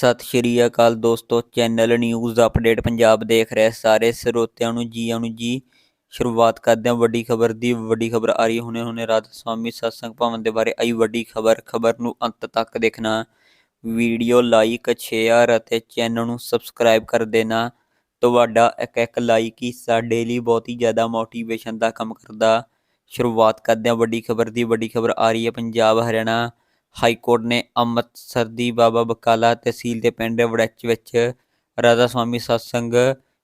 ਸਤਿ ਸ਼੍ਰੀ ਅਕਾਲ ਦੋਸਤੋ, channel news update Punjab ਦੇਖ ਰਹੇ ਸਾਰੇ ਸਰੋਤਿਆਂ ਨੂੰ ਜੀ ਨੂੰ ਜੀ। ਸ਼ੁਰੂਆਤ ਕਰਦੇ ਹਾਂ ਵੱਡੀ ਖਬਰ ਦੀ, ਵੱਡੀ ਖਬਰ ਆ ਰਹੀ ਹੈ ਹੁਣੇ ਹੁਣੇ ਰਾਤ ਸਵਾਮੀ ਸਤਸੰਗ ਭਵਨ ਦੇ ਬਾਰੇ ਆਈ ਵੱਡੀ ਖਬਰ ਖਬਰ ਨੂੰ ਅੰਤ ਤੱਕ ਦੇਖਣਾ। ਵੀਡੀਓ ਲਾਈਕ, ਸ਼ੇਅਰ ਅਤੇ ਚੈਨਲ ਨੂੰ ਸਬਸਕ੍ਰਾਈਬ ਕਰ ਦੇਣਾ। ਤੁਹਾਡਾ ਇੱਕ ਇੱਕ ਲਾਈਕ ਹੀ ਸਾਡੇ ਲਈ ਬਹੁਤ ਹੀ ਜ਼ਿਆਦਾ ਮੋਟੀਵੇਸ਼ਨ ਦਾ ਕੰਮ ਕਰਦਾ। ਸ਼ੁਰੂਆਤ ਕਰਦੇ ਹਾਂ ਵੱਡੀ ਖਬਰ ਦੀ, ਵੱਡੀ ਖਬਰ ਆ ਰਹੀ ਹੈ ਪੰਜਾਬ, ਹਰਿਆਣਾ। ਹਾਈ ਕੋਰਟ ਨੇ ਅੰਮ੍ਰਿਤਸਰ ਦੀ ਬਾਬਾ ਬਕਾਲਾ ਤਹਿਸੀਲ ਦੇ ਪਿੰਡ ਵੜੈਚ ਵਿੱਚ ਰਾਧਾ ਸਵਾਮੀ ਸਤਸੰਗ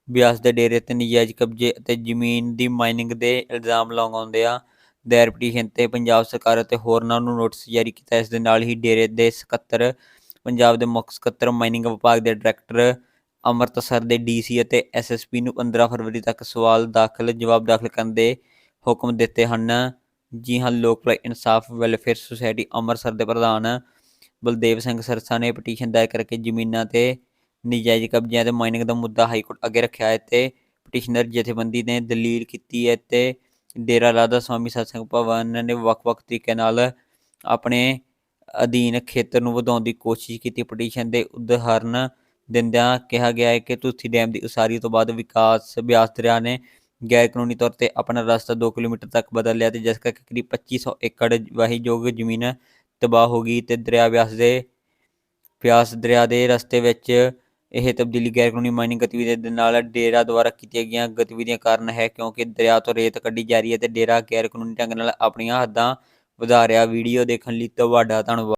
ਬਿਆਸ ਦੇ ਡੇਰੇ ਤੇ ਨਜਾਇਜ਼ ਕਬਜ਼ੇ ਅਤੇ ਜ਼ਮੀਨ ਦੀ ਮਾਈਨਿੰਗ ਦੇ ਇਲਜ਼ਾਮ ਲਗਾਉਂਦਿਆਂ ਦਾਇਰ ਪਟੀਸ਼ਨ ਤੇ ਪੰਜਾਬ ਸਰਕਾਰ ਅਤੇ ਹੋਰਨਾਂ ਨੂੰ ਨੋਟਿਸ ਜਾਰੀ ਕੀਤਾ। ਇਸ ਦੇ ਨਾਲ ਹੀ ਡੇਰੇ ਦੇ ਸਕੱਤਰ, ਪੰਜਾਬ ਦੇ ਮੁੱਖ ਸਕੱਤਰ, ਮਾਈਨਿੰਗ ਵਿਭਾਗ ਦੇ ਡਾਇਰੈਕਟਰ, ਅੰਮ੍ਰਿਤਸਰ ਦੇ ਡੀਸੀ ਅਤੇ ਐਸਐਸਪੀ ਨੂੰ 15 ਫਰਵਰੀ ਤੱਕ ਸਵਾਲ ਦਾਖਲ ਜਵਾਬ ਦਾਖਲ ਕਰਨ ਦੇ ਹੁਕਮ ਦਿੱਤੇ ਹਨ। ਜੀ ਹਾਂ, ਲੋਕ ਭਲਾਈ ਇਨਸਾਫ ਵੈਲਫੇਅਰ ਸੁਸਾਇਟੀ ਅੰਮ੍ਰਿਤਸਰ ਦੇ ਪ੍ਰਧਾਨ ਬਲਦੇਵ ਸਿੰਘ ਸਰਸਾ ਨੇ ਪਟੀਸ਼ਨ ਦਾਇਰ ਕਰਕੇ ਜ਼ਮੀਨਾਂ ਤੇ ਨਜਾਇਜ਼ ਕਬਜ਼ਿਆਂ ਤੇ ਮਾਈਨਿੰਗ ਦਾ ਮੁੱਦਾ ਹਾਈ ਕੋਰਟ ਅੱਗੇ ਰੱਖਿਆ ਹੈ ਤੇ ਪਟੀਸ਼ਨਰ ਜਥੇਬੰਦੀ ਨੇ ਦਲੀਲ ਕੀਤੀ ਹੈ ਤੇ ਡੇਰਾ ਰਾਧਾ ਸਵਾਮੀ ਸਤਸੰਗ ਭਵਨ ਨੇ ਵੱਖ-ਵੱਖ ਤਰੀਕੇ ਨਾਲ ਆਪਣੇ ਅਧੀਨ ਖੇਤਰ ਨੂੰ ਵਧਾਉਣ ਦੀ ਕੋਸ਼ਿਸ਼ ਕੀਤੀ। ਪਟੀਸ਼ਨ ਦੇ ਉਦਾਹਰਨ ਦਿੰਦਿਆਂ ਕਿਹਾ ਗਿਆ ਹੈ ਕਿ ਤੁਲਸੀ ਡੈਮ ਦੀ ਉਸਾਰੀ ਤੋਂ ਬਾਅਦ ਵਿਕਾਸ, ਬਿਆਸ ਦਰਿਆ ਨੇ ਗੈਰ ਕਾਨੂੰਨੀ ਤੌਰ ਤੇ ਆਪਣਾ ਰਸਤਾ 2 ਕਿਲੋਮੀਟਰ ਤੱਕ ਬਦਲ ਲਿਆ ਤੇ ਜਿਸ ਕਰਕੇ ਕਰੀਬ 2500 ਏਕੜ ਵਾਹੀਯੋਗ ਜ਼ਮੀਨ ਤਬਾਹ ਹੋ ਗਈ ਤੇ ਦਰਿਆ ਵਿਆਸ ਦੇ, ਬਿਆਸ ਦਰਿਆ ਦੇ ਰਸਤੇ ਵਿੱਚ ਇਹ ਤਬਦੀਲੀ ਗੈਰ ਕਾਨੂੰਨੀ ਮਾਈਨਿੰਗ ਗਤੀਵਿਧੀਆਂ ਦੇ ਨਾਲ ਡੇਰਾ ਦੁਆਰਾ ਕੀਤੀਆਂ ਗਈਆਂ ਗਤੀਵਿਧੀਆਂ ਕਾਰਨ ਹੈ ਕਿਉਂਕਿ ਦਰਿਆ ਤੋਂ ਰੇਤ ਕੱਢੀ ਜਾ ਰਹੀ ਹੈ ਤੇ ਡੇਰਾ ਗੈਰ ਕਾਨੂੰਨੀ ਢੰਗ ਨਾਲ ਆਪਣੀਆਂ ਹੱਦਾਂ ਵਧਾ ਰਿਹਾ। ਵੀਡੀਓ ਦੇਖਣ ਲਈ ਤੁਹਾਡਾ ਧੰਨਵਾਦ।